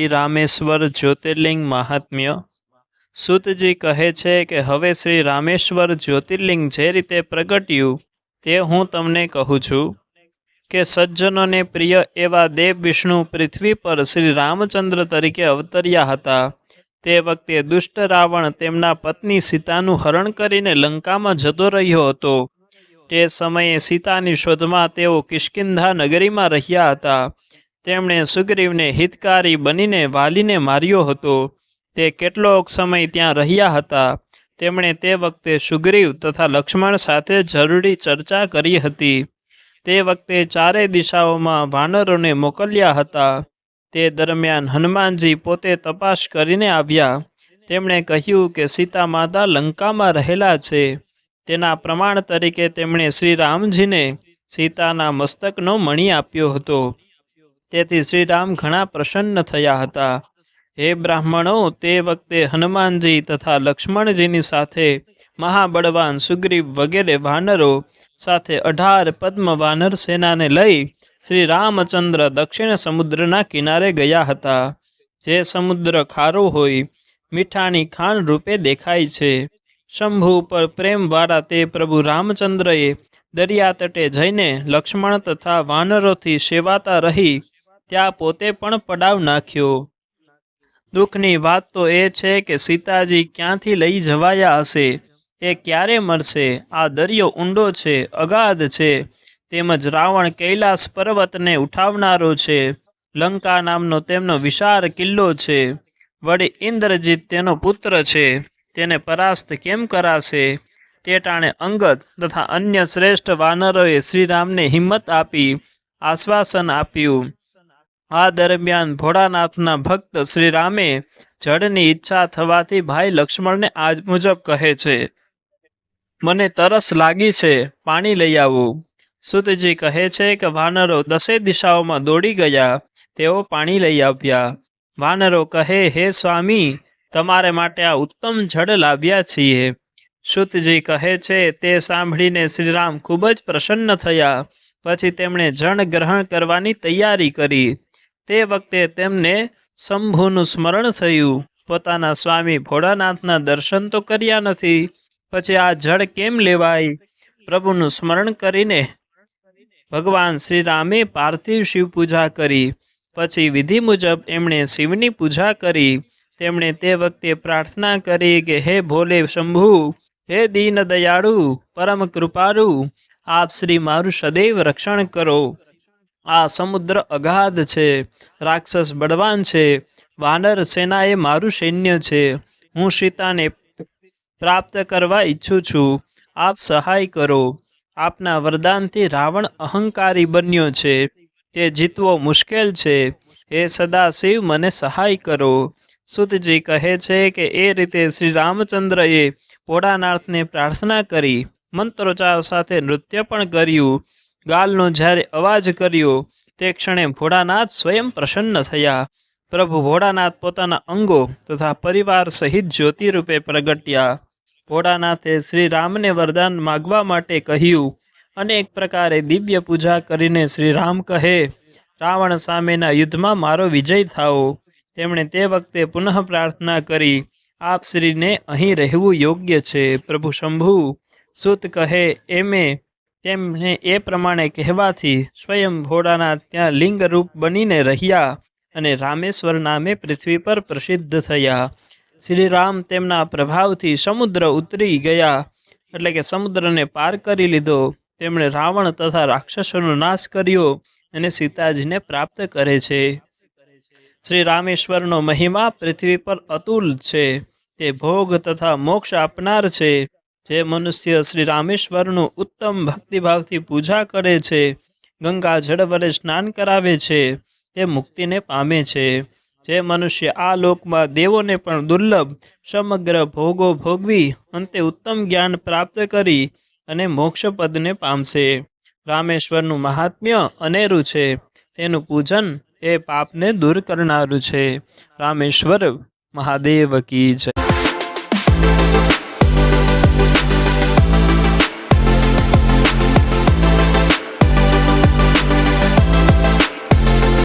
શ્રી રામેશ્વર જ્યોતિર્લિંગ મહાત્મ્ય. સુતજી કહે છે કે, હવે શ્રી રામેશ્વર જ્યોતિર્લિંગ જે રીતે પ્રગટ્યું, તે હું તમને કહું છું કે, સજ્જનોને પ્રિય એવા દેવ વિષ્ણુ પૃથ્વી પર શ્રી રામચંદ્ર તરીકે અવતર્યા હતા. તે વખતે દુષ્ટ રાવણ તેમના પત્ની સીતાનું હરણ કરીને લંકામાં જતો રહ્યો હતો. તે સમયે સીતાની શોધમાં તેઓ કિષ્કિંધા નગરીમાં રહ્યા હતા. તેમણે સુગ્રીવને હિતકારી બનીને વાલીને માર્યો હતો. તે કેટલોક સમય ત્યાં રહ્યા હતા. તેમણે તે વખતે સુગ્રીવ તથા લક્ષ્મણ સાથે જરૂરી ચર્ચા કરી હતી. તે વખતે ચારે દિશાઓમાં વાનરોને મોકલ્યા હતા. તે દરમિયાન હનુમાનજી પોતે તપાસ કરીને આવ્યા. તેમણે કહ્યું કે સીતા માતા લંકામાં રહેલા છે. તેના પ્રમાણ તરીકે તેમણે શ્રી રામજીને સીતાના મસ્તકનો મણી આપ્યો હતો. તેથી શ્રીરામ ઘણા પ્રસન્ન થયા હતા. હે બ્રાહ્મણો, તે વખતે હનુમાનજી તથા લક્ષ્મણજીની સાથે મહાબળવાન સુગ્રીવ વગેરે વાનરો સાથે અઢાર પદ્મ વાનર સેનાને લઈ શ્રી રામચંદ્ર દક્ષિણ સમુદ્રના કિનારે ગયા હતા. જે સમુદ્ર ખારો હોય, મીઠાની ખાણ રૂપે દેખાય છે. શંભુ ઉપર પ્રેમવાળા તે પ્રભુ રામચંદ્રએ દરિયા તટે જઈને લક્ષ્મણ તથા વાનરોથી સેવાતા રહી ત્યાં પોતે પણ પડાવ નાખ્યો. દુઃખની વાત તો એ છે કે સીતાજી ક્યાંથી લઈ જવાયા હશે? એ ક્યારે મળશે આ દરિયો ઊંડો છે, અગાધ છે, તેમજ રાવણ કૈલાસ પર્વતને ઉઠાવનારો છે. લંકા નામનો તેમનો વિશાળ કિલ્લો છે. વળી ઇન્દ્રજીત તેનો પુત્ર છે. તેને પરાસ્ત કેમ કરાશે? તે ટાણે અંગત તથા અન્ય શ્રેષ્ઠ વાનરોએ શ્રીરામને હિંમત આપી, આશ્વાસન આપ્યું. આ દરમિયાન ભોળાનાથના ભક્ત શ્રીરામે જળની ઈચ્છા થવાથી ભાઈ લક્ષ્મણને આજ મુજબ કહે છે, મને તરસ લાગી છે, પાણી લઈ આવું. સુતજી કહે છે કે વાનરો દસે દિશાઓમાં દોડી ગયા, તેઓ પાણી લઈ આવ્યા. વાનરો કહે, હે સ્વામી, તમારે માટે આ ઉત્તમ જળ લાવ્યા છીએ. સુતજી કહે છે, તે સાંભળીને શ્રીરામ ખૂબ જ પ્રસન્ન થયા. પછી તેમણે જળ ગ્રહણ કરવાની તૈયારી કરી. તે વખતે તેમને શંભુનું સ્મરણ થયું. પોતાના સ્વામી ભોળાનાથના દર્શન તો કર્યા નથી, પછી આ જળ કેમ લેવાય? પ્રભુનું સ્મરણ કરીને ભગવાન શ્રી રામે પાર્થિવ શિવ પૂજા કરી. પછી વિધિ મુજબ એમણે શિવની પૂજા કરી. તેમણે તે વખતે પ્રાર્થના કરી કે, હે ભોલે શંભુ, હે દીન દયાળુ પરમ કૃપાળુ, આપ શ્રી મારું સદૈવ રક્ષણ કરો. આ સમુદ્ર અગાધ છે, રાક્ષસ બળવાન છે, વાનર સેના એ મારું સૈન્ય છે, હું સીતાને પ્રાપ્ત કરવા ઈચ્છું છું, આપ સહાય કરો, આપના વરદાનથી રાવણ અહંકારી બન્યો છે, તે જીતવો મુશ્કેલ છે હે સદાશિવ મને સહાય કરો, સુતજી કહે છે કે એ રીતે શ્રી રામચંદ્રએ ભોળાનાથને પ્રાર્થના કરી, મંત્રોચ્ચાર સાથે નૃત્ય પણ કર્યું ગાલનો જ્યારે અવાજ કર્યો, તે ક્ષણે ભોળાનાથ સ્વયં પ્રસન્ન થયા. પ્રભુ ભોળાનાથ પોતાના અંગો તથા પરિવાર સહિત જ્યોતિ રૂપે પ્રગટ્યા. ભોળાનાથે શ્રી રામને વરદાન માગવા માટે કહ્યું, અનેક પ્રકારે દિવ્ય પૂજા કરીને શ્રી રામ કહે, રાવણ સામેના યુદ્ધમાં મારો વિજય થાઓ તેમણે તે વખતે પુનઃ પ્રાર્થના કરી, આપ શ્રીને અહીં રહેવું યોગ્ય છે, પ્રભુ શંભુ. સુત કહે, એમે તેમને એ પ્રમાણે કહેવાથી સ્વયં ભોળાના ત્યાં લિંગ રૂપ બનીને રહ્યા અને રામેશ્વર નામે પૃથ્વી પર પ્રસિદ્ધ થયા. શ્રી રામ તેમના પ્રભાવથી સમુદ્ર ઉતરી ગયા, એટલે કે સમુદ્રને પાર કરી લીધો. તેમણે રાવણ તથા રાક્ષસોનો નાશ કર્યો અને સીતાજીને પ્રાપ્ત કરે છે. શ્રી રામેશ્વરનો મહિમા પૃથ્વી પર અતુલ છે. તે ભોગ તથા મોક્ષ આપનાર છે. જે મનુષ્ય શ્રી રામેશ્વરનું ઉત્તમ ભક્તિભાવથી પૂજા કરે છે, ગંગા જળ વડે સ્નાન કરાવે છે, તે મુક્તિને પામે છે. જે મનુષ્ય આ લોકમાં દેવોને પણ દુર્લભ, સમગ્ર ભોગો ભોગવી, અંતે ઉત્તમ જ્ઞાન પ્રાપ્ત કરી અને મોક્ષપદને પામશે. રામેશ્વરનું મહાત્મ્ય અનેરું છે. તેનું પૂજન એ પાપને દૂર કરનારું છે. રામેશ્વર મહાદેવ કી જય.